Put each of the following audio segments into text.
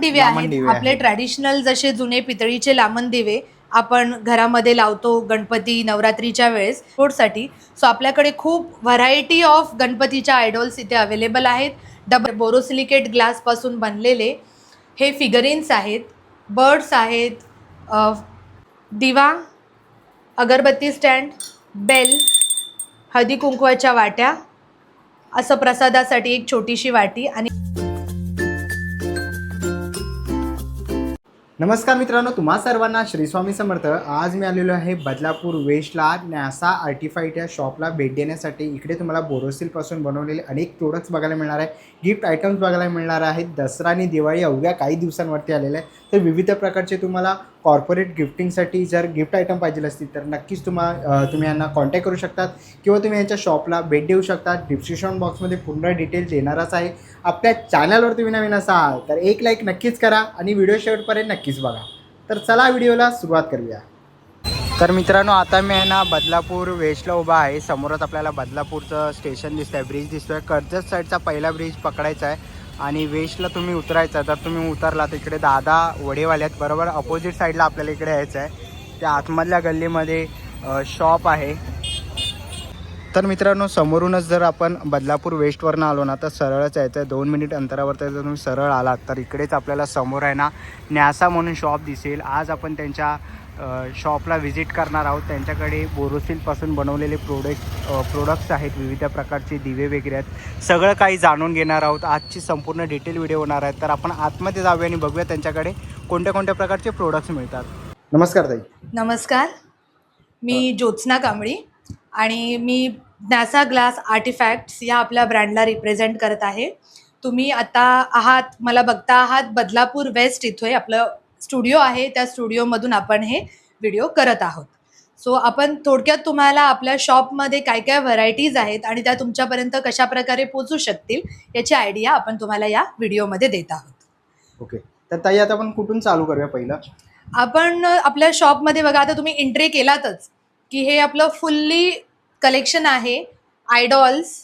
दिवे लामण आहेत. दिवे आपले आहेत. ट्रॅडिशनल जसे जुने पितळीचे लामण दिवे आपण घरामध्ये लावतो गणपती नवरात्रीच्या वेळेस साठी सो आपल्याकडे खूप व्हरायटी ऑफ गणपतीच्या आयडॉल्स इथे अवेलेबल आहेत. डबल बोरोसिलिकेट ग्लासपासून बनलेले हे फिगरिन्स आहेत. बर्ड्स आहेत. अ, दिवा अगरबत्ती स्टँड बेल हळदी कुंकवाच्या वाट्या. असं प्रसादासाठी एक छोटीशी वाटी आणि नमस्कार मित्रांनो तुम्हा सर्वांना श्री स्वामी समर्थ. आज मी आलेलो आहे बदलापूर वेस्टला न्यासा आर्टिफाईट या शॉपला भेट देण्यासाठी. इकडे तुम्हाला बोरोसिलपासून बनवलेले अनेक प्रोडक्ट्स बघायला मिळणार आहे. गिफ्ट आयटम्स बघायला मिळणार आहेत. दसरा आणि दिवाळी अवघ्या काही दिवसांवरती आलेले आहे तर विविध प्रकारचे तुम्हाला कॉर्पोरेट गिफ्टिंगसाठी जर गिफ्ट आयटम पाहिजे असतील तर नक्कीच तुम्हाला तुम्ही यांना कॉन्टॅक्ट करू शकतात. किंवा तुम्ही यांच्या शॉपला भेट देऊ शकता डिस्क्रिप्शन बॉक्समध्ये पूर्ण डिटेल देणारच आहे. आपल्या चॅनलवर तुम्ही नवीन असाल तर एक लाईक नक्कीच करा आणि व्हिडिओ शेवटपर्यंत नक्कीच बघा. तर चला व्हिडिओला सुरुवात करूया. तर मित्रांनो आता मी आहे ना बदलापूर वेस्टला उभा आहे. समोरच आपल्याला बदलापूरचं स्टेशन दिसतंय ब्रिज दिसतोय. कर्जत साईडचा पहिला ब्रिज पकडायचा आहे. आणि वेस्टला तुम्ही उतरायचं तर तुम्ही उतरला तर इकडे दादा वडेवाले आहेत. बरोबर अपोजिट साईडला आपल्याला इकडे यायचं आहे. त्या आतमधल्या गल्लीमध्ये शॉप आहे. तर मित्रांनो समोरूनच जर आपण बदलापूर वेस्टवरनं आलो ना तर सरळच यायचं आहे. दोन मिनिट अंतरावर तर जर तुम्ही सरळ आलात तर इकडेच आपल्याला समोर आहे ना न्यासा म्हणून शॉप दिसेल. आज आपण त्यांच्या शॉपला व्हिजिट करणार आहोत. त्यांच्याकडे बोरोसिलपासून बनवलेले प्रोडक्ट प्रोडक्ट्स आहेत. विविध प्रकारचे दिवे वगैरे आहेत. सगळं काही जाणून घेणार आहोत. आजची संपूर्ण डिटेल व्हिडिओ होणार आहेत तर आपण आतमध्ये जाऊया आणि बघूया त्यांच्याकडे कोणत्या कोणत्या प्रकारचे प्रोडक्ट्स मिळतात. नमस्कार ताई. नमस्कार. मी ज्योत्स्ना कांबळी आणि मी नॅसा ग्लास आर्टिफॅक्ट्स या आपल्या ब्रँडला रिप्रेझेंट करत आहे. तुम्ही आता आहात मला बघता आहात बदलापूर वेस्ट इथे आपलं स्टुडिओ आहे त्या स्टुडिओमधून आपण हे व्हिडिओ करत आहोत. सो आपण थोडक्यात तुम्हाला आपल्या शॉपमध्ये काय काय व्हरायटीज आहेत आणि त्या तुमच्यापर्यंत कशा प्रकारे पोचू शकतील याची आयडिया आपण तुम्हाला या व्हिडिओमध्ये देत आहोत. ओके. तर ताई आता आपण कुठून चालू करूया पहिलं? आपण आपल्या शॉपमध्ये बघा आता तुम्ही एंट्री केलातच की हे आपलं फुल्ली कलेक्शन आहे आयडॉल्स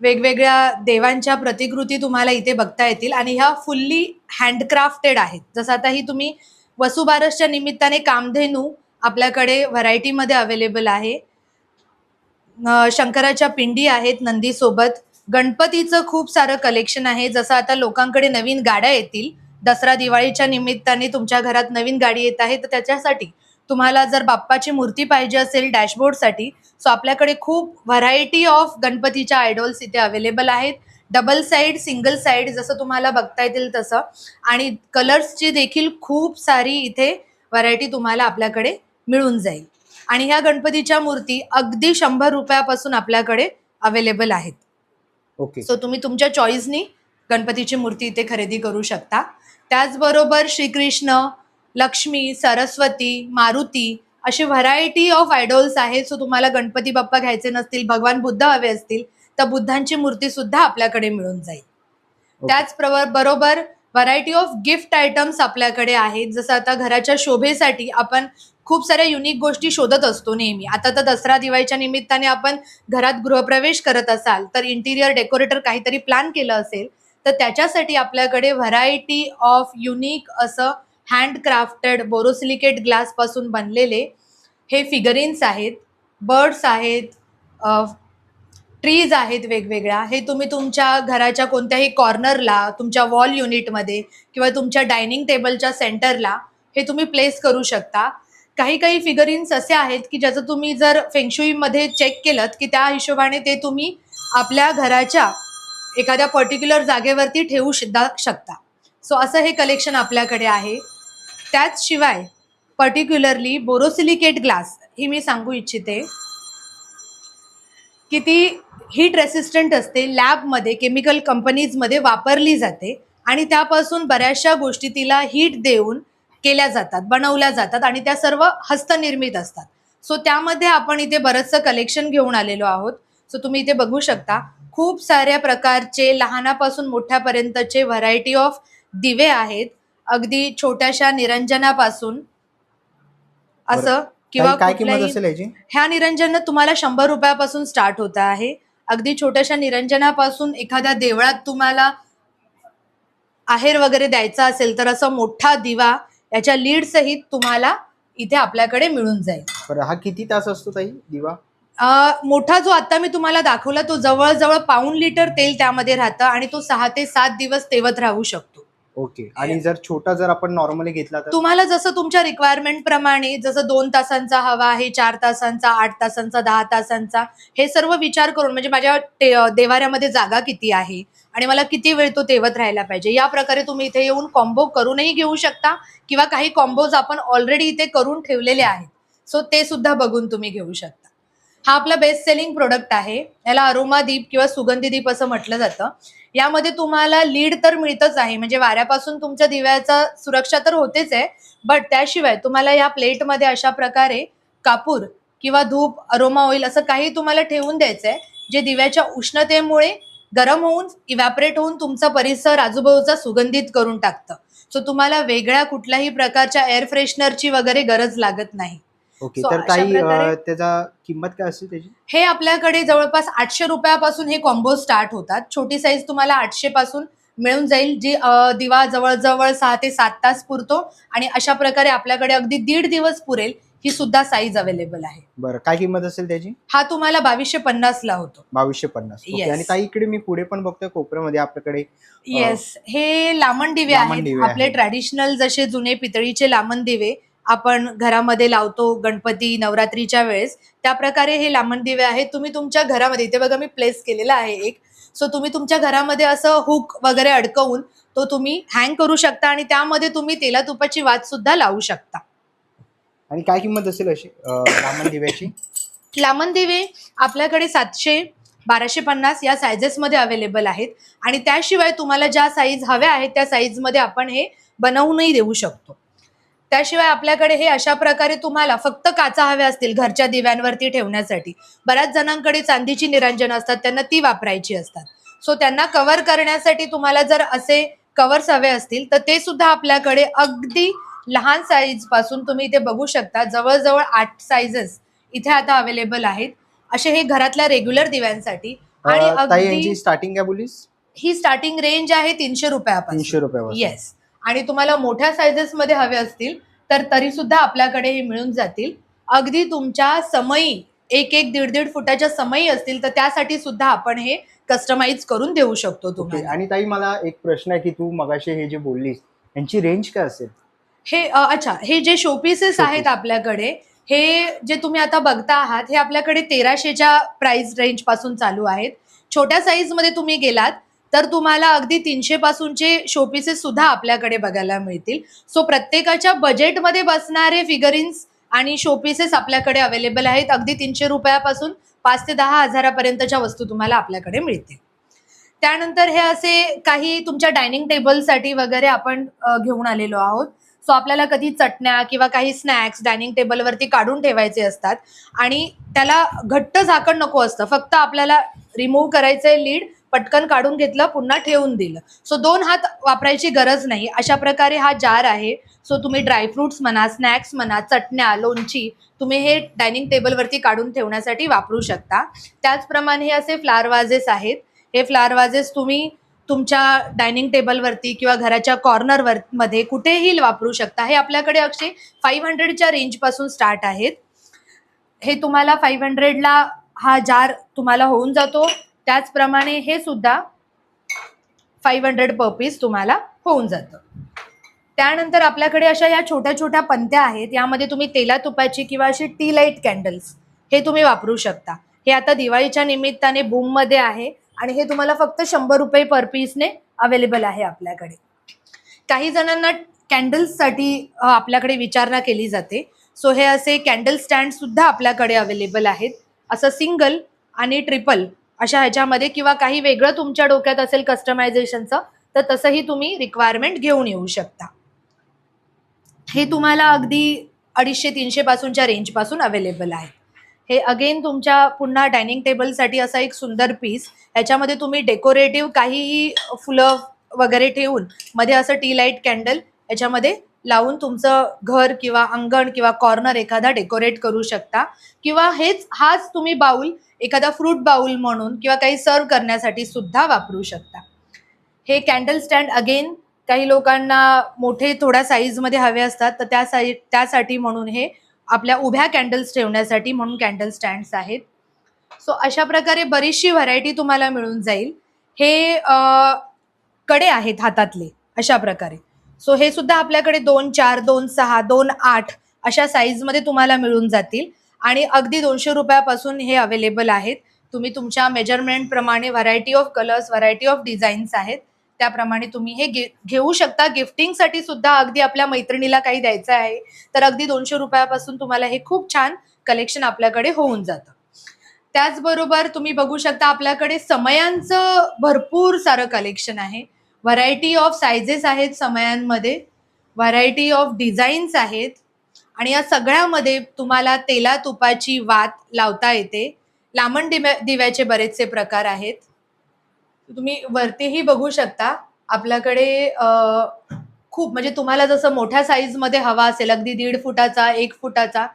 वेगवेगळ्या देवांच्या प्रतिकृती तुम्हाला इथे बघता येतील. आणि ह्या फुल्ली हँडक्राफ्टेड आहेत. जसं आता ही तुम्ही वसुबारसच्या निमित्ताने कामधेनू आपल्याकडे व्हरायटीमध्ये अवेलेबल आहे. शंकराच्या पिंडी आहेत नंदीसोबत. गणपतीचं खूप सारं कलेक्शन आहे. जसं आता लोकांकडे नवीन गाड्या येतील दसरा दिवाळीच्या निमित्ताने तुमच्या घरात नवीन गाडी येत आहे तर त्याच्यासाठी तुम्हाला जर बाप्पाची मूर्ती पाहिजे असेल डॅशबोर्डसाठी सो आपल्याकडे खूप व्हरायटी ऑफ गणपतीच्या आयडॉल्स इथे अवेलेबल आहेत. डबल साईड सिंगल साईड जसं तुम्हाला बघता येतील तसं. आणि कलर्सची देखील खूप सारी इथे व्हरायटी तुम्हाला आपल्याकडे मिळून जाईल. आणि ह्या गणपतीच्या मूर्ती अगदी शंभर रुपयापासून आपल्याकडे अवेलेबल आहेत. ओके सो तुम्ही तुमच्या चॉईसनी गणपतीची मूर्ती इथे खरेदी करू शकता. त्याचबरोबर श्रीकृष्ण लक्ष्मी सरस्वती मारुती अशी व्हरायटी ऑफ आयडॉल्स आहेत. सो तुम्हाला गणपती बाप्पा घ्यायचे नसतील भगवान बुद्ध हवे असतील तर बुद्धांची मूर्ती सुद्धा आपल्याकडे मिळून जाईल. त्याच बरोबर व्हरायटी ऑफ गिफ्ट आयटम्स आपल्याकडे आहेत. जसं आता घराच्या शोभेसाठी आपण खूप साऱ्या युनिक गोष्टी शोधत असतो नेहमी. आता तर दसरा दिवाळीच्या निमित्ताने आपण घरात गृहप्रवेश करत असाल तर इंटिरियर डेकोरेटर काहीतरी प्लॅन केलं असेल तर त्याच्यासाठी आपल्याकडे व्हरायटी ऑफ युनिक असं हँडक्राफ्टेड बोरोसिलिकेट ग्लासपासून बनलेले हे फिगरिन्स आहेत बर्ड्स आहेत ट्रीज आहेत वेगवेगळ्या. हे तुम्ही तुमच्या घराच्या कोणत्याही कॉर्नरला तुमच्या वॉल युनिटमध्ये किंवा तुमच्या डायनिंग टेबलच्या सेंटरला हे तुम्ही प्लेस करू शकता. काही काही फिगरिन्स असे आहेत की ज्याचं तुम्ही जर फेंगशुईमध्ये चेक केलं की त्या हिशोबाने ते तुम्ही आपल्या घराच्या एखाद्या पर्टिक्युलर जागेवरती ठेवू सुद्धा शकता. सो असं हे कलेक्शन आपल्याकडे आहे. त्याचशिवाय पर्टिक्युलरली बोरोसिलिकेट ग्लास ही मी सांगू इच्छिते. की ती हीट रेसिस्टंट असते लॅबमध्ये केमिकल कंपनीजमध्ये वापरली जाते आणि त्यापासून बऱ्याचशा गोष्टी तिला हीट देऊन केल्या जातात बनवल्या जातात आणि त्या सर्व हस्तनिर्मित असतात. सो त्यामध्ये आपण इथे बरंचसं कलेक्शन घेऊन आलेलो आहोत. सो तुम्ही इथे बघू शकता खूप साऱ्या प्रकारचे लहानापासून मोठ्यापर्यंतचे व्हरायटी ऑफ दिवे आहेत. अगदी छोट्याशा निरंजनापासून असं किंवा काय किंमत कुठल्याही- असेल याची? ह्या निरंजन तुम्हाला शंभर रुपयापासून स्टार्ट होत आहे. अगदी छोट्याशा निरंजनापासून एखाद्या देवळात तुम्हाला आहेर वगैरे द्यायचा असेल तर असं मोठा दिवा याच्या लीड सहित तुम्हाला इथे आपल्याकडे मिळून जाईल. बरं हा किती तास असतो ताई दिवा? अ, मोठा जो आता मी तुम्हाला दाखवला तो जवळजवळ पाऊण लिटर तेल त्यामध्ये राहतं आणि तो सहा ते सात दिवस तेवत राहू शकतो. ओके. आणि जर छोटा जर आपण नॉर्मली घेतला तर? तुम्हाला जसं तुमच्या रिक्वायरमेंट प्रमाणे जसं दोन तासांचा हवा आहे चार तासांचा आठ तासांचा दहा तासांचा हे सर्व विचार करून म्हणजे माझ्या देवाऱ्यामध्ये जागा किती आहे आणि मला किती वेळ तो तेवत राहायला पाहिजे या प्रकारे तुम्ही इथे येऊन कॉम्बो करूनही घेऊ शकता किंवा काही कॉम्बोज आपण ऑलरेडी इथे करून ठेवलेले आहेत. सो ते सुद्धा बघून तुम्ही घेऊ शकता. हा आपला बेस्ट सेलिंग प्रोडक्ट आहे. याला अरोमा दीप किंवा सुगंधी दीप असं म्हटलं जातं. यामध्ये तुम्हाला लीड तर मिळतच आहे. म्हणजे वाऱ्यापासून तुमच्या दिव्याचा सुरक्षा तर होतेच आहे. बट त्याशिवाय तुम्हाला या प्लेटमध्ये अशा प्रकारे कापूर किंवा धूप अरोमा ऑइल असं काही तुम्हाला ठेवून द्यायचं आहे जे दिव्याच्या उष्णतेमुळे गरम होऊन इव्हॅपरेट होऊन तुमचा परिसर आजूबाजूचा सुगंधित करून टाकतं. सो तुम्हाला वेगळ्या कुठल्याही प्रकारच्या एअर फ्रेशनरची वगैरे गरज लागत नाही. ओके So, तर अशा ताई प्रकारे- अं, त्याचा किंमत काय असते त्याची? हे आपल्याकडे जवळपास आठशे रुपयापासून हे कॉम्बो स्टार्ट होतात. छोटी साईज तुम्हाला आठशे पासून मिळून जाईल जी अ, दिवा जवळजवळ सहा ते सात तास पुरतो आणि अशा प्रकारे आपल्याकडे अगदी दीड दिवस पुरेल ही सुद्धा साईज अवेलेबल आहे. बरं काय किंमत असेल त्याची? हा तुम्हाला बावीसशे पन्नास ला होतो. बावीसशे पन्नास. Okay Yes. आणि ताई इकडे मी पुढे पण बघतोय कोपऱ्यामध्ये आपल्याकडे येस हे लामण दिवे लामण आहेत. दिवे आपले आहेत. ट्रॅडिशनल जसे जुने पितळीचे लामण दिवे आपण घरामध्ये लावतो गणपती नवरात्रीच्या वेळेस त्या प्रकारे हे लामण दिवे आहेत. तुम्ही तुमच्या घरामध्ये इथे बघा मी प्लेस केलेला आहे एक. सो तुम्ही तुमच्या घरामध्ये असं हुक वगैरे अडकवून तो तुम्ही हँग करू शकता आणि त्यामध्ये तुम्ही तेला तुपाची वात सुद्धा लावू शकता. आणि काय किंमत असेल अशी रामन दिव्याची? लामण दिवे आपल्याकडे सातशे बाराशे पन्नास या सायझेसमध्ये अवेलेबल आहेत. आणि त्याशिवाय तुम्हाला ज्या साईज हव्या आहेत त्या साईजमध्ये आपण हे बनवूनही देऊ शकतो. त्याशिवाय आपल्याकडे हे अशा प्रकारे तुम्हाला फक्त काचा हव्या असतील घरच्या दिव्यांवरती ठेवण्यासाठी. बऱ्याच जणांकडे चांदीची निरांजन असतात त्यांना ती वापरायची असतात. सो त्यांना कव्हर करण्यासाठी तुम्हाला जर असे कव्हर्स हवे असतील तर ते सुद्धा आपल्याकडे अगदी लहान साईजपासून तुम्ही इथे बघू शकता. जवळजवळ आठ साईजेस इथे आता अवेलेबल आहेत. असे हे घरातल्या रेग्युलर दिव्यांसाठी. आणि अगदी स्टार्टिंग ही स्टार्टिंग रेंज आहे तीनशे रुपयापासून. तीनशे रुपयापासून. येस आणि तुम्हाला मोठ्या सायझेस मध्ये हवे असतील तर तरी सुद्धा आपल्याकडे हे मिळून जातील. अगदी तुमच्या समयी एक एक दीड दीड फुटाच्या समयी असतील तर त्यासाठी सुद्धा आपण हे कस्टमाइज करून देऊ शकतो ओके तुम्हाला. आणि ताई मला एक प्रश्न आहे की तू मगाशी हे जे बोललीस यांची रेंज काय असेल? हे अच्छा हे जे शोपीसेस आहेत. आपल्याकडे हे जे तुम्ही आता बघता आहात हे आपल्याकडे तेराशेच्या प्राइस रेंजपासून चालू आहेत. छोट्या साईजमध्ये तुम्ही गेलात तर तुम्हाला अगदी तीनशे पासूनचे शोपीसेस सुद्धा आपल्याकडे बघायला मिळतील. सो प्रत्येकाच्या बजेटमध्ये बसणारे फिगरिन्स आणि शोपीसेस आपल्याकडे अवेलेबल आहेत. अगदी तीनशे रुपयापासून पाच ते दहा हजारापर्यंतच्या वस्तू तुम्हाला आपल्याकडे मिळतील. त्यानंतर हे असे काही तुमच्या डायनिंग टेबलसाठी वगैरे आपण घेऊन आलेलो आहोत. सो आपल्याला कधी चटण्या किंवा काही स्नॅक्स डायनिंग टेबलवरती काढून ठेवायचे असतात. आणि त्याला घट्ट झाकण नको असतं. फक्त आपल्याला रिमूव्ह करायचं आहे लीड पटकन काढून घेतलं पुन्हा ठेवून दिलं. सो दोन हात वापरायची गरज नाही. अशा प्रकारे हा जार आहे. सो तुम्ही ड्रायफ्रुट्स म्हणा स्नॅक्स म्हणा चटण्या लोणची तुम्ही हे डायनिंग टेबलवरती काढून ठेवण्यासाठी वापरू शकता. त्याचप्रमाणे हे असे फ्लावर वाजेस आहेत. हे फ्लावर वाजेस तुम्ही तुमच्या डायनिंग टेबलवरती किंवा घराच्या कॉर्नरवर मध्ये कुठेही वापरू शकता. हे आपल्याकडे अक्षय फाईव्ह हंड्रेडच्या रेंजपासून स्टार्ट आहेत. हे तुम्हाला फाईव्ह हंड्रेडला हा जार तुम्हाला होऊन जातो. त्याचप्रमाणे हे सुद्धा फाईव्ह हंड्रेड पर पीस तुम्हाला होऊन जातं. त्यानंतर आपल्याकडे अशा या छोट्या छोट्या पंत्या आहेत यामध्ये तुम्ही तेला तुपाची किंवा अशी टी लाइट कॅन्डल्स हे तुम्ही वापरू शकता. हे आता दिवाळीच्या निमित्ताने बूममध्ये आहे आणि हे तुम्हाला फक्त शंभर रुपये पर पीसने अवेलेबल आहे आपल्याकडे. काही जणांना कॅन्डल्ससाठी आपल्याकडे विचारणा केली जाते. सो हे असे कॅन्डल स्टँड सुद्धा आपल्याकडे अवेलेबल आहेत. असं सिंगल आणि ट्रिपल अशा ह्याच्यामध्ये किंवा काही वेगळं तुमच्या डोक्यात असेल कस्टमायझेशनचं तर तसंही तुम्ही रिक्वायरमेंट घेऊन येऊ शकता. हे तुम्हाला अगदी अडीचशे तीनशे पासूनच्या रेंजपासून अवेलेबल आहे. हे अगेन तुमच्या पुन्हा डायनिंग टेबलसाठी असा एक सुंदर पीस ह्याच्यामध्ये तुम्ही डेकोरेटिव्ह काहीही फुलं वगैरे ठेवून मध्ये असं टी लाइट कॅन्डल याच्यामध्ये लावून तुमचं घर किंवा अंगण किंवा कॉर्नर एखादा डेकोरेट करू शकता. किंवा हेच हाच तुम्ही बाऊल एखादा फ्रूट बाऊल म्हणून किंवा काही सर्व करण्यासाठी सुद्धा वापरू शकता. हे कॅन्डल स्टँड अगेन काही लोकांना मोठे थोड्या साईजमध्ये हवे असतात तर त्या साई त्यासाठी म्हणून हे आपल्या उभ्या कॅन्डल्स ठेवण्यासाठी म्हणून कॅन्डल स्टँड्स आहेत. सो अशा प्रकारे बरीचशी व्हरायटी तुम्हाला मिळून जाईल. हे कडे आहेत हातातले अशा प्रकारे. सो हे सुद्धा आपल्याकडे दोन चार दोन सहा दोन आठ अशा साईजमध्ये तुम्हाला मिळून जातील. आणि अगदी दोनशे रुपयापासून हे अवेलेबल आहेत. तुम्ही तुमच्या मेजरमेंट प्रमाणे variety of colours variety of designs आहेत. त्याप्रमाणे तुम्ही हे घे घेऊ शकता. गिफ्टिंगसाठी सुद्धा अगदी आपल्या मैत्रिणीला काही द्यायचं आहे तर अगदी दोनशे रुपयापासून तुम्हाला हे खूप छान कलेक्शन आपल्याकडे होऊन जातं. त्याचबरोबर तुम्ही बघू शकता आपल्याकडे समयांचं भरपूर सारं कलेक्शन आहे. व्हरायटी ऑफ सायझेस आहेत समयांमध्ये. व्हरायटी ऑफ डिझाईन्स आहेत. आणि या सगळ्यामध्ये तुम्हाला तेला तुपाची वात लावता येते. लामण दिव्या दिव्याचे बरेचसे प्रकार आहेत. तुम्ही वरतीही बघू शकता. आपल्याकडे खूप म्हणजे तुम्हाला जसं मोठ्या साईजमध्ये हवा असेल अगदी दीड फुटाचा एक फुटाचा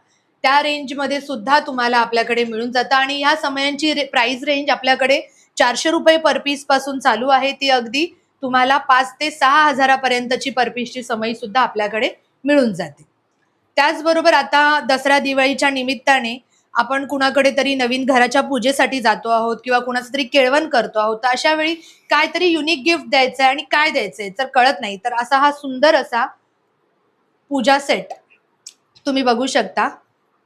त्या रेंजमध्ये सुद्धा तुम्हाला आपल्याकडे मिळून जातं. आणि ह्या समयांची रे प्राईस रेंज आपल्याकडे चारशे रुपये पर पीसपासून चालू आहे. ती अगदी तुम्हाला पाच ते सहा हजारापर्यंतची पर पीसची समय सुद्धा आपल्याकडे मिळून जाते. त्याचबरोबर आता दसरा दिवाळीच्या निमित्ताने आपण कुणाकडे तरी नवीन घराच्या पूजेसाठी जातो आहोत किंवा कुणाचं तरी केळवण करतो आहोत तर अशा वेळी काहीतरी युनिक गिफ्ट द्यायचं आहे आणि काय द्यायचंय तर कळत नाही. तर असा हा सुंदर असा पूजा सेट तुम्ही बघू शकता.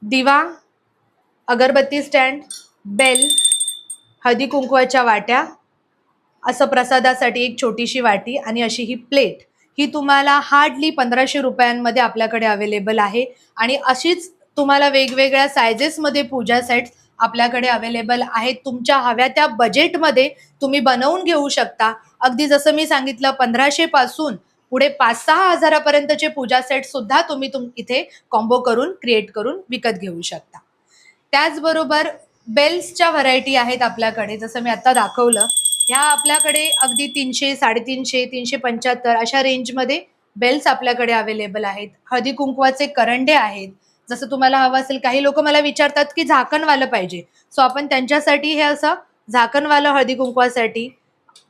दिवा अगरबत्ती स्टँड बेल हळदी कुंकवाच्या वाट्या असं प्रसादासाठी एक छोटीशी वाटी आणि अशी ही प्लेट ही तुम्हाला हार्डली पंधराशे रुपयांमध्ये आपल्याकडे अवेलेबल आहे. आणि अशीच तुम्हाला वेगवेगळ्या सायझेसमध्ये पूजा सेट्स आपल्याकडे अवेलेबल आहेत. तुमच्या हव्या त्या बजेटमध्ये तुम्ही बनवून घेऊ शकता. अगदी जसं मी सांगितलं पंधराशे पासून पुढे पाच सहा हजारापर्यंतचे पूजा सेट सुद्धा तुम्ही तुम इथे कॉम्बो करून क्रिएट करून विकत घेऊ शकता. त्याचबरोबर बेल्सच्या व्हरायटी आहेत आपल्याकडे. जसं मी आता दाखवलं ह्या आपल्याकडे अगदी तीनशे साडेतीनशे तीनशे पंच्याहत्तर अशा रेंजमध्ये बेल्स आपल्याकडे अवेलेबल आहेत. हळदी कुंकवाचे करंडे आहेत. जसं तुम्हाला हवं असेल काही लोक मला विचारतात की झाकणवालं पाहिजे. सो आपण त्यांच्यासाठी हे असं झाकणवालं हळदी कुंकवासाठी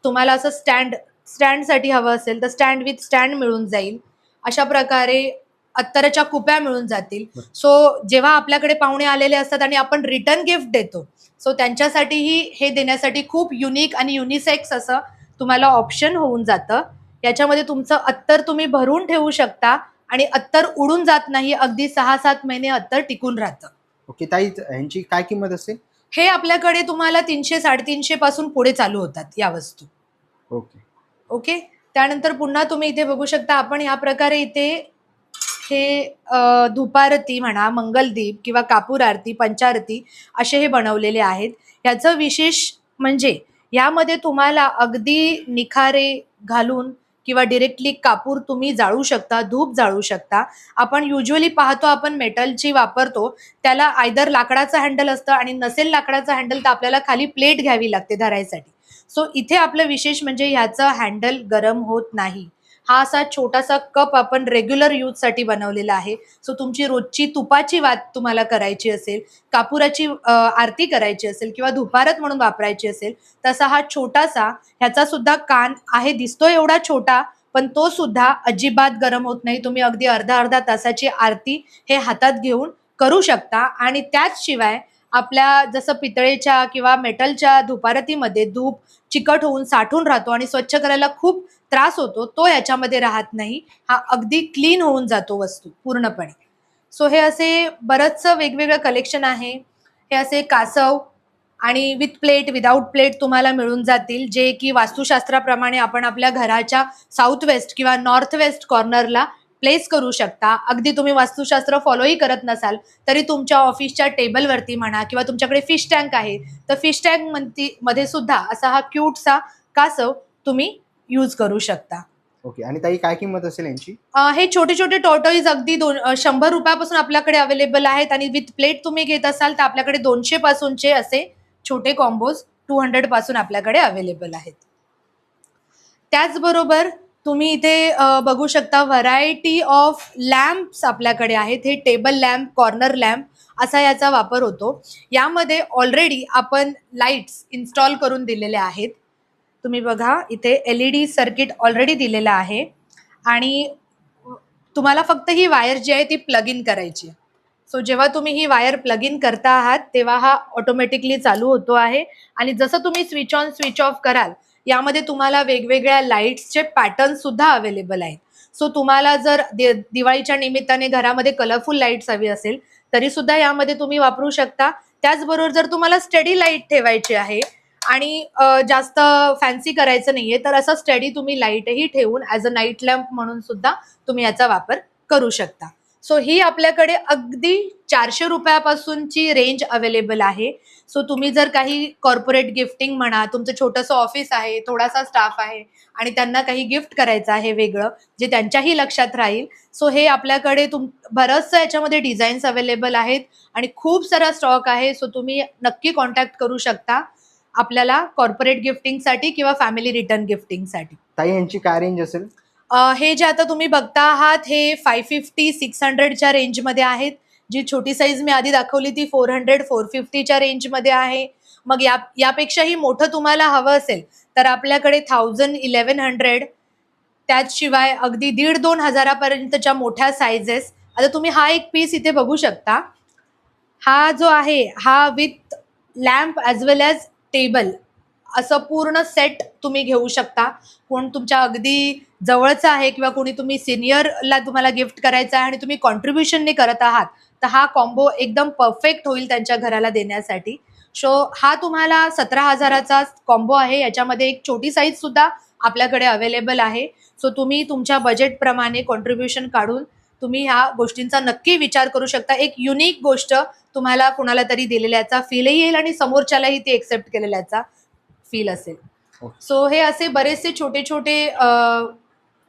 तुम्हाला असं स्टँड स्टँडसाठी हवं असेल तर स्टँड विथ स्टँड मिळून जाईल. अशा प्रकारे अत्तराच्या कुप्या मिळून जातील. सो जेव्हा आपल्याकडे पाहुणे आलेले असतात आणि आपण रिटर्न गिफ्ट देतो सो त्यांच्यासाठीही हे देण्यासाठी खूप युनिक आणि युनिसेक्स असं तुम्हाला ऑप्शन होऊन जातं. याच्यामध्ये तुमचं अत्तर तुम्ही भरून ठेवू शकता आणि अत्तर उडून जात नाही अगदी सहा सात महिने अत्तर टिकून राहतं. ओके ताई ह्यांची काय किंमत असेल हे आपल्याकडे तुम्हाला तीनशे साडेतीनशे पासून पुढे चालू होतात या वस्तू. ओके. ओके? त्यानंतर पुन्हा तुम्ही इथे बघू शकता आपण ह्या प्रकारे इथे हे धुपारती म्हणा मंगलदीप किंवा कापूर आरती पंचारती असे हे बनवलेले आहेत. याचं विशेष म्हणजे यामध्ये तुम्हाला अगदी निखारे घालून किंवा डिरेक्टली कापूर तुम्ही जाळू शकता धूप जाळू शकता. आपण युजली पाहतो आपण मेटलची वापरतो त्याला आयदर लाकडाचं हँडल असतं आणि नसेल लाकडाचं हँडल तर आपल्याला खाली प्लेट घ्यावी लागते धरायसाठी. सो इथे आपलं विशेष म्हणजे ह्याचं हँडल गरम होत नाही. हा असा छोटासा कप आपण रेग्युलर यूजसाठी बनवलेला आहे. सो तुमची रोजची तुपाची वात तुम्हाला करायची असेल कापुराची आरती करायची असेल किंवा धुपारत म्हणून वापरायची असेल तसा हा छोटासा ह्याचा सुद्धा कान आहे दिसतो एवढा छोटा पण तो सुद्धा अजिबात गरम होत नाही. तुम्ही अगदी अर्धा अर्धा तासाची आरती हे हातात घेऊन करू शकता. आणि त्याचशिवाय आपल्या जसं पितळेच्या किंवा मेटलच्या धुपारतीमध्ये धूप चिकट होऊन साठून राहतो आणि स्वच्छ करायला खूप त्रास होतो तो याच्यामध्ये राहत नाही. हा अगदी क्लीन होऊन जातो वस्तू पूर्णपणे. सो हे असे बरंचसं वेगवेगळं कलेक्शन आहे. हे असे कासव आणि विथ प्लेट विदाऊट प्लेट तुम्हाला मिळून जातील. जे की वास्तुशास्त्राप्रमाणे आपण आपल्या घराच्या साऊथ वेस्ट किंवा नॉर्थ वेस्ट कॉर्नरला प्लेस करू शकता. अगदी तुम्ही वास्तुशास्त्र फॉलोही करत नसाल तरी तुमच्या ऑफिसच्या टेबलवरती म्हणा किंवा तुमच्याकडे फिश टँक आहे तर फिश टँकमध्ये सुद्धा असा हा क्यूटसा कासव तुम्ही यूज करू शकता. ओके आणि ताई काय किंमत असेल यांची? अ, हे छोटे छोटे टॉटॉईज अगदी दोन अ, शंभर रुपयापासून आपल्याकडे अवेलेबल आहेत आणि विथ प्लेट तुम्ही घेत असाल तर आपल्याकडे दोनशे पासूनचे असे छोटे कॉम्बोज टू हंड्रेडपासून आपल्याकडे अवेलेबल आहेत. त्याचबरोबर तुम्ही इथे अ, बघू शकता व्हरायटी ऑफ लॅम्प्स आपल्याकडे आहेत. हे टेबल लॅम्प कॉर्नर लॅम्प असा याचा वापर होतो. यामध्ये ऑलरेडी आपण लाईट्स इन्स्टॉल करून दिलेले आहेत. तुम्ही बघा इथे L E D circuit already दिलेलं आहे. आणि तुम्हाला फक्त ही वायर जी आहे ती प्लग इन करायची सो जेव्हा तुम्ही ही वायर प्लग इन करता आहात तेव्हा हा ऑटोमॅटिकली चालू होतो आहे. आणि जसं तुम्ही स्विच ऑन स्विच ऑफ कराल यामध्ये तुम्हाला वेगवेगळ्या लाईट्सचे पॅटर्न सुद्धा अवेलेबल आहेत. सो तुम्हाला जर दिवाळीच्या निमित्ताने घरामध्ये कलरफुल लाईट्स हवी असेल तरी सुद्धा यामध्ये तुम्ही वापरू शकता. त्याचबरोबर जर तुम्हाला स्टडी लाइट ठेवायची आहे आणि जास्त फॅन्सी करायचं नाहीये तर असं स्टडी तुम्ही लाईटही ठेवून ॲज अ नाईट लॅम्प म्हणून सुद्धा तुम्ही याचा वापर करू शकता. सो ही आपल्याकडे अगदी चारशे रुपयापासूनची रेंज अवेलेबल आहे. सो तुम्ही जर काही कॉर्पोरेट गिफ्टिंग म्हणा तुमचं छोटंसं ऑफिस आहे थोडासा स्टाफ आहे आणि त्यांना काही गिफ्ट करायचं आहे वेगळं जे त्यांच्याही लक्षात राहील सो हे आपल्याकडे तुम बरंचसं याच्यामध्ये डिझाईन्स अवेलेबल आहेत आणि खूप सारा स्टॉक आहे सो तुम्ही नक्की कॉन्टॅक्ट करू शकता. आपल्याला कॉर्पोरेट गिफ्टिंगसाठी किंवा फॅमिली रिटर्न गिफ्टिंगसाठी ताई यांची काय रेंज असेल? अ, हे जे आता तुम्ही बघता आहात हे फाय फिफ्टी सिक्स हंड्रेडच्या रेंजमध्ये आहेत. जी छोटी साईज मी आधी दाखवली ती फोर हंड्रेड फोर फिफ्टीच्या रेंजमध्ये आहे. मग या यापेक्षाही मोठं तुम्हाला हवं असेल तर आपल्याकडे थाउजंड इलेवन हंड्रेड त्याचशिवाय अगदी दीड दोन हजारापर्यंतच्या मोठ्या साईजेस आता तुम्ही हा एक पीस इथे बघू शकता. हा जो आहे हा with lamp as well as table असं पूर्ण सेट तुम्ही घेऊ शकता. कोण तुमच्या अगदी जवळचा आहे किंवा कोणी तुम्ही सिनियरला तुम्हाला गिफ्ट करायचं आहे आणि तुम्ही कॉन्ट्रीब्युशनने करत आहात तर हा कॉम्बो एकदम परफेक्ट होईल त्यांच्या घराला देण्यासाठी. सो हा तुम्हाला सतरा हजाराचा कॉम्बो आहे. याच्यामध्ये एक छोटी साईज सुद्धा आपल्याकडे अवेलेबल आहे. सो तुम्ही तुमच्या बजेटप्रमाणे कॉन्ट्रीब्युशन काढून तुम्ही ह्या गोष्टींचा नक्की विचार करू शकता. एक युनिक गोष्ट तुम्हाला कुणाला तरी दिलेल्याचा फीलही येईल आणि समोरच्यालाही ती एक्सेप्ट केलेल्याचा फील असेल. हो. सो हे असे बरेचसे छोटे छोटे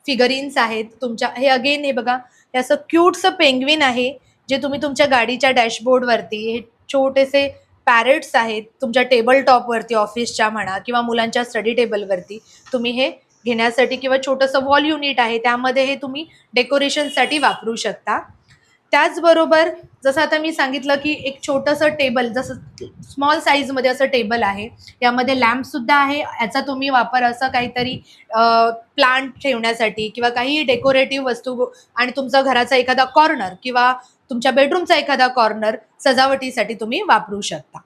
फिगरिन्स आहेत तुमच्या. हे अगेन हे बघा हे असं क्यूटचं पेंग्विन आहे जे तुम्ही तुमच्या गाडीच्या डॅशबोर्डवरती हे छोटेसे पॅरेट्स आहेत तुमच्या टेबल टॉपवरती ऑफिसच्या म्हणा किंवा मुलांच्या स्टडी टेबलवरती तुम्ही हे घेण्यासाठी किंवा छोटंसं वॉल युनिट आहे त्यामध्ये हे तुम्ही डेकोरेशनसाठी वापरू शकता. त्याचबरोबर जसं आता मी सांगितलं की एक छोटंसं टेबल जसं स्मॉल साईजमध्ये असं टेबल आहे यामध्ये लॅम्पसुद्धा आहे याचा तुम्ही वापर असं काहीतरी प्लांट ठेवण्यासाठी किंवा काही डेकोरेटिव्ह वस्तू आणि तुमचा घराचा एखादा कॉर्नर किंवा तुमच्या बेडरूमचा एखादा कॉर्नर सजावटीसाठी तुम्ही वापरू शकता.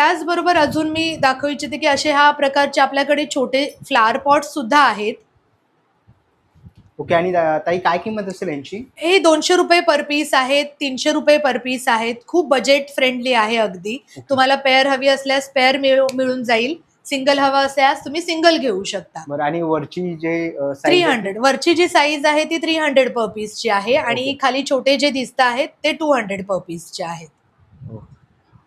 त्याचबरोबर अजून मी दाखवू इच्छिते की असे ह्या प्रकारचे आपल्याकडे छोटे फ्लावर पॉट्स सुद्धा आहेत. ओके आणि ताई काय किंमत असेल यांची? हे दोनशे रुपये पर पीस आहेत तीनशे रुपये पर पीस आहेत. खूप बजेट फ्रेंडली आहे अगदी. तुम्हाला पेअर हवी असल्यास पेअर मिळून जाईल. सिंगल हवा असल्यास तुम्ही सिंगल घेऊ शकता. बरं आणि वरची जे थ्री हंड्रेड वरची जी साईज आहे ती थ्री हंड्रेड पर पीसची आहे आणि. खाली छोटे जे दिसत आहेत ते टू हंड्रेड पर पीसचे आहेत.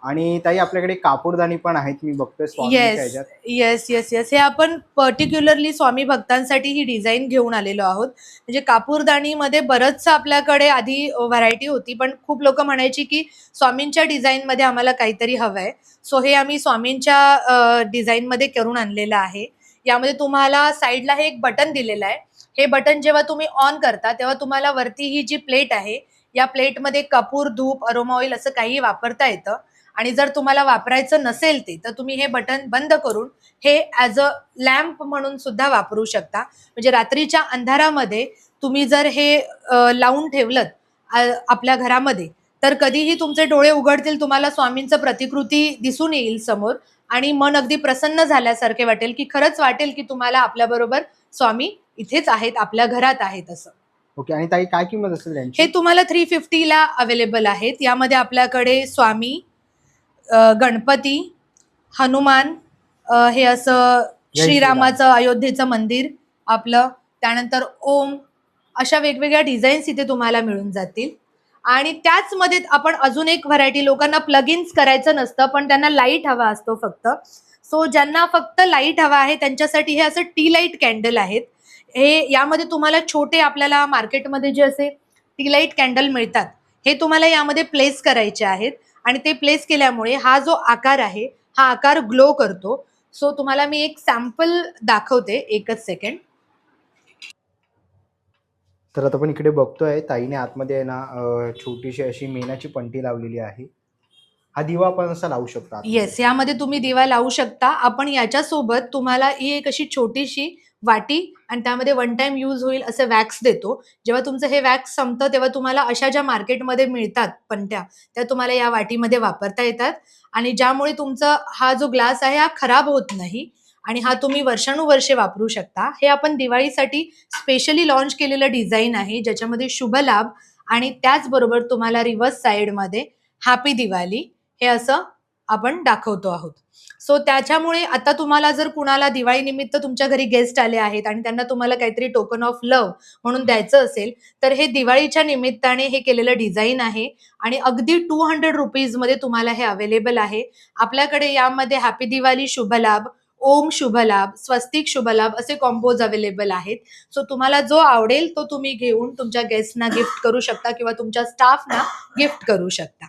आणि ताई आपल्याकडे कापूरदानी पण आहेत मी बघतोय येस ह्याच्यात. येस येस येस हे आपण पर्टिक्युलरली स्वामी भक्तांसाठी ही डिझाईन घेऊन आलेलो आहोत. म्हणजे कापूरदानीमध्ये बरंचसं आपल्याकडे आधी व्हरायटी होती पण खूप लोक म्हणायची की स्वामींच्या डिझाईनमध्ये आम्हाला काहीतरी हवं आहे सो हे आम्ही स्वामींच्या डिझाईनमध्ये करून आणलेलं आहे. यामध्ये तुम्हाला साईडला हे एक बटन दिलेलं आहे. हे बटन जेव्हा तुम्ही ऑन करता तेव्हा तुम्हाला वरती ही जी प्लेट आहे या प्लेटमध्ये कपूर धूप अरोमा ऑइल असं काही वापरता येतं. आणि जर तुम्हाला वापरायचं नसेल ते तर तुम्ही हे बटन बंद करून हे ॲज अ लॅम्प म्हणून सुद्धा वापरू शकता. म्हणजे रात्रीच्या अंधारामध्ये तुम्ही जर हे लावून ठेवलं आपल्या घरामध्ये तर कधीही तुमचे डोळे उघडतील तुम्हाला स्वामींचं प्रतिकृती दिसून येईल समोर आणि मन अगदी प्रसन्न झाल्यासारखे वाटेल की खरंच वाटेल की तुम्हाला आपल्याबरोबर स्वामी इथेच आहेत आपल्या घरात आहेत असं. ओके आणि ताई काय किंमत असेल हे तुम्हाला थ्री फिफ्टीला अवेलेबल आहेत. यामध्ये आपल्याकडे स्वामी गणपती हनुमान अ, हे असं जय श्रीरामाचं अयोध्येचं मंदिर आपलं. त्यानंतर ओम अशा वेगवेगळ्या डिझाईन्स इथे तुम्हाला मिळून जातील. आणि त्याचमध्ये आपण अजून एक व्हरायटी लोकांना प्लगिन्स करायचं नसतं पण त्यांना लाइट हवा असतो फक्त. सो ज्यांना फक्त लाइट हवा आहे त्यांच्यासाठी हे असं टी लाइट कॅन्डल आहेत. हे यामध्ये तुम्हाला छोटे आपल्याला मार्केटमध्ये जे असे टी लाइट कॅन्डल मिळतात हे तुम्हाला यामध्ये प्लेस करायचे आहेत. आणि ते प्लेस केल्यामुळे हा जो आकार आहे हा आकार ग्लो करतो. सो तुम्हाला मी एक सॅम्पल दाखवते एकच सेकंड तर आता आपण इकडे बघतोय ताईने आतमध्ये आहे ना छोटीशी अशी मेणाची पंटी लावलेली आहे. हा दिवा आपण असा लावू शकतो. येस यामध्ये तुम्ही दिवा लावू शकता. आपण याच्यासोबत तुम्हाला ही एक अशी छोटीशी वाटी आणि त्यामध्ये वन टाइम यूज होईल असं वॅक्स देतो. जेव्हा तुमचं हे वॅक्स संपतं तेव्हा तुम्हाला अशा ज्या मार्केटमध्ये मिळतात पणत्या त्या तुम्हाला या वाटीमध्ये वापरता येतात. आणि ज्यामुळे तुमचा हा जो ग्लास आहे हा खराब होत नाही आणि हा तुम्ही वर्षानुवर्षे वापरू शकता. हे आपण दिवाळीसाठी स्पेशली लॉन्च केलेलं डिझाईन आहे ज्याच्यामध्ये शुभ लाभ आणि त्याचबरोबर तुम्हाला रिव्हर्स साईडमध्ये हॅपी दिवाळी हे असं आपण दाखवतो आहोत. सो त्याच्यामुळे आता तुम्हाला जर कुणाला दिवाळी निमित्त तुमच्या घरी गेस्ट आले आहेत आणि त्यांना तुम्हाला काहीतरी टोकन ऑफ लव म्हणून द्यायचं असेल तर हे दिवाळीच्या निमित्ताने हे केलेलं डिझाईन आहे आणि अगदी टू हंड्रेड रुपीजमध्ये तुम्हाला हे अवेलेबल आहे. आपल्याकडे यामध्ये हॅपी दिवाळी शुभलाभ ओम शुभलाभ स्वस्तिक शुभलाभ असे कॉम्बोज अवेलेबल आहेत. सो तुम्हाला जो आवडेल तो तुम्ही घेऊन तुमच्या गेस्टना गिफ्ट करू शकता किंवा तुमच्या स्टाफना गिफ्ट करू शकता.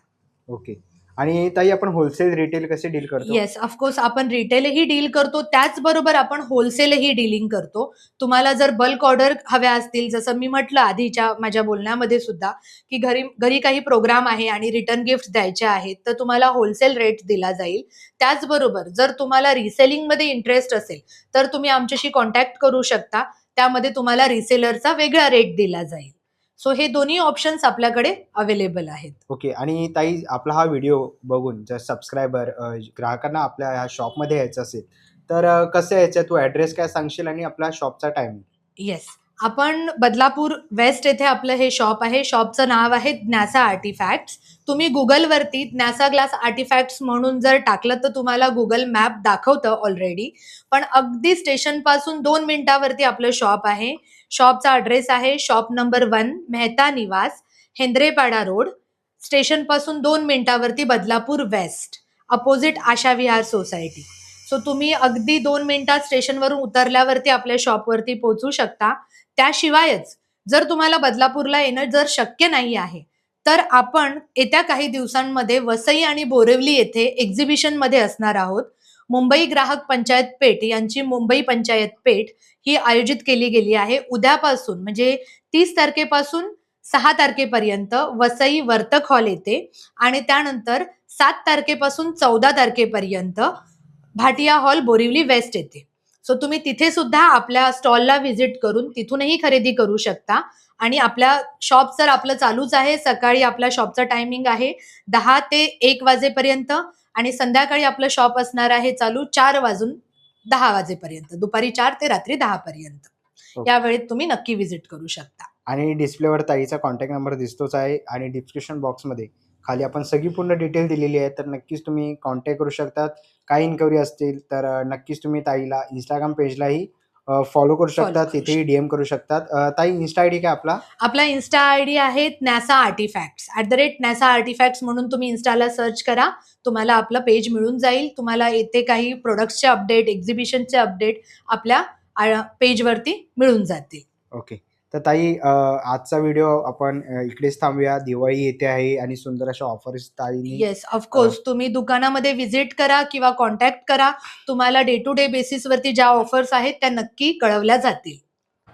ओके आणि ताई आपण होलसेल रिटेल कसे डील करतो? येस ऑफकोर्स आपण रिटेलही डील करतो. त्याचबरोबर आपण होलसेलही डीलिंग करतो. तुम्हाला जर बल्क ऑर्डर हव्या असतील जसं मी म्हटलं आधीच्या माझ्या बोलण्यामध्ये सुद्धा की घरी घरी काही प्रोग्राम आहे आणि रिटर्न गिफ्ट द्यायचे आहेत तर तुम्हाला होलसेल रेट दिला जाईल. त्याचबरोबर जर तुम्हाला रिसेलिंगमध्ये इंटरेस्ट असेल तर तुम्ही आमच्याशी कॉन्टॅक्ट करू शकता. त्यामध्ये तुम्हाला रिसेलरचा वेगळा रेट दिला जाईल. सो हे दोन्ही ऑप्शन्स आपल्याकडे अवेलेबल आहेत. ओके आणि ताई आपला हा व्हिडिओ बघून जर सबस्क्रायबर ग्राहकांना आपल्या ह्या शॉपमध्ये यायचं असेल तर कसं यायचं? तू ॲड्रेस काय सांगशील आणि आपला शॉपचा टाइम येस आपण बदलापूर वेस्ट येथे आपलं हे शॉप आहे. शॉपचं नाव आहे ज्ञासा आर्टिफॅक्ट्स तुम्ही गुगलवरती ज्ञासा ग्लास आर्टिफॅक्ट्स म्हणून जर टाकलं तर तुम्हाला गुगल मॅप दाखवतं ऑलरेडी पण अगदी स्टेशनपासून दोन मिनिटावरती आपलं शॉप आहे. शॉपचा ॲड्रेस आहे. Shop number one Mehta Niwas Hendrepada road. स्टेशनपासून दोन मिनिटावरती Badlapur west. Opposite Asha Vihar society so तुम्ही अगदी दोन मिनिटात स्टेशनवरून उतरल्यावरती आपल्या शॉपवरती पोहोचू शकता. त्याशिवायच जर तुम्हाला बदलापूरला येणं जर शक्य नाही आहे तर आपण येत्या काही दिवसांमध्ये वसई आणि बोरिवली येथे एक्झिबिशनमध्ये असणार आहोत. मुंबई ग्राहक पंचायत पेठ यांची मुंबई पंचायत पेठ ही आयोजित केली गेली आहे. उद्यापासून म्हणजे तीस तारखेपासून सहा तारखेपर्यंत वसई वर्तक हॉल येते आणि त्यानंतर सात तारखेपासून चौदा तारखेपर्यंत भाटिया हॉल बोरिवली वेस्ट येथे सो तुम्ही तिथे सुद्धा आपल्या स्टॉलला व्हिजिट करून तिथूनही खरेदी करू शकता. आणि आपल्या शॉप जर आपलं चालूच आहे. सकाळी आपल्या शॉपचा टायमिंग आहे दहा ते एक वाजेपर्यंत आणि संध्याकाळी आपलं शॉप असणार आहे चालू चार वाजून दहा वाजेपर्यंत. दुपारी चार ते रात्री दहा पर्यंत. या वेळेत तुम्ही नक्की व्हिजिट करू शकता. आणि डिस्प्लेवर ताईचा कॉन्टॅक्ट नंबर दिसतोच आहे आणि डिस्क्रिप्शन बॉक्समध्ये खाली आपण सगळी पूर्ण डिटेल दिलेली आहे तर नक्कीच तुम्ही कॉन्टॅक्ट करू शकतात. काही इन्क्वायरी असतील तर नक्कीच तुम्ही ताईला इंस्टाग्राम पेजलाही फॉलो करू शकतात. तिथेही डीएम करू शकतात. ताई इन्स्टा आय डी काय आपला? आपला इन्स्टा आय डी आहे Nasa artifacts at the rate Nasa artifacts म्हणून तुम्ही इन्स्टाला सर्च करा. तुम्हाला आपलं पेज मिळून जाईल. तुम्हाला येथे काही प्रोडक्ट्सचे अपडेट एक्झिबिशनचे अपडेट आपल्या पेजवरती मिळून जातील. ओके तर ताई आजचा व्हिडिओ आपण इकडेच थांबूया. दिवाळी येते आहे आणि सुंदर अशा ऑफर्स ताईनी येस ऑफकोर्स तुम्ही दुकानामध्ये व्हिजिट करा किंवा कॉन्टॅक्ट करा. तुम्हाला डे टू डे बेसिसवरती ज्या ऑफर्स आहेत त्या नक्की कळवल्या जातील.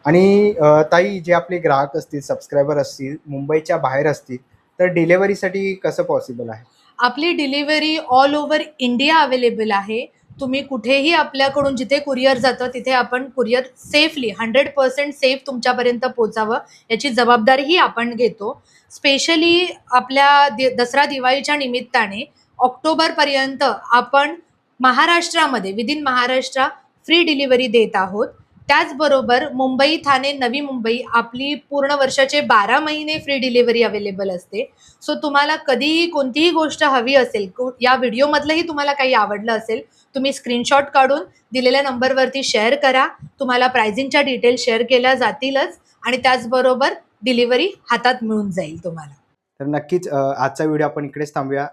आणि ताई जे आपले ग्राहक असतील सबस्क्रायबर असतील मुंबईच्या बाहेर असतील तर डिलेवरीसाठी कसं पॉसिबल आहे? आपली delivery all over India available आहे. तुम्ही कुठेही आपल्याकडून जिथे कुरिअर जातं तिथे आपण courier safely hundred percent safe तुमच्यापर्यंत पोचावं याची जबाबदारीही आपण घेतो. स्पेशली आपल्या दि दसरा दिवाळीच्या निमित्ताने ऑक्टोबरपर्यंत आपण महाराष्ट्रामध्ये विदिन महाराष्ट्र फ्री डिलिव्हरी देत आहोत. त्याचबरोबर मुंबई ठाणे नवी मुंबई आपली पूर्ण वर्षाचे बारा महिने फ्री डिलिव्हरी अवेलेबल असते. सो तुम्हाला कधीही कोणतीही गोष्ट हवी असेल या व्हिडिओमधलंही तुम्हाला काही आवडलं असेल तुम्ही स्क्रीनशॉट काढून दिलेल्या नंबरवरती शेअर करा. तुम्हाला प्राइसिंगच्या डिटेल्स शेअर केल्या जातीलच आणि त्याचबरोबर डिलिव्हरी हातात मिळून जाईल तुम्हाला. तर नक्कीच आजचा व्हिडिओ आपण इकडेच थांबूया.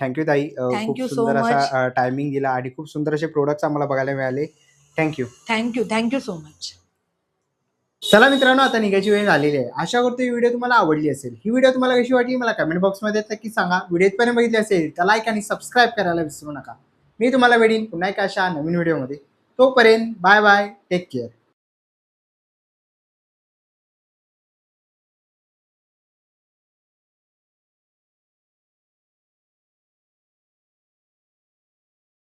थँक्यू ताई. खूप सुंदर. असा टायमिंग दिला आणि खूप सुंदर असे प्रोडक्ट्स आम्हाला बघायला मिळाले. Thank you thank you thank you so much चला मित्रांनो आता निघायची वेळ झालेली आहे. आशा करतो ही व्हिडिओ तुम्हाला आवडली असेल. ही व्हिडिओ तुम्हाला कशी वाटली मला कमेंट बॉक्समध्ये नक्की सांगा. व्हिडिओ इथपर्यंत बघितली असेल तर लाईक आणि सबस्क्राईब करायला विसरू नका. मी तुम्हाला वेळीन पुन्हा एका अशा नवीन व्हिडिओमध्ये तोपर्यंत बाय बाय टेक केअर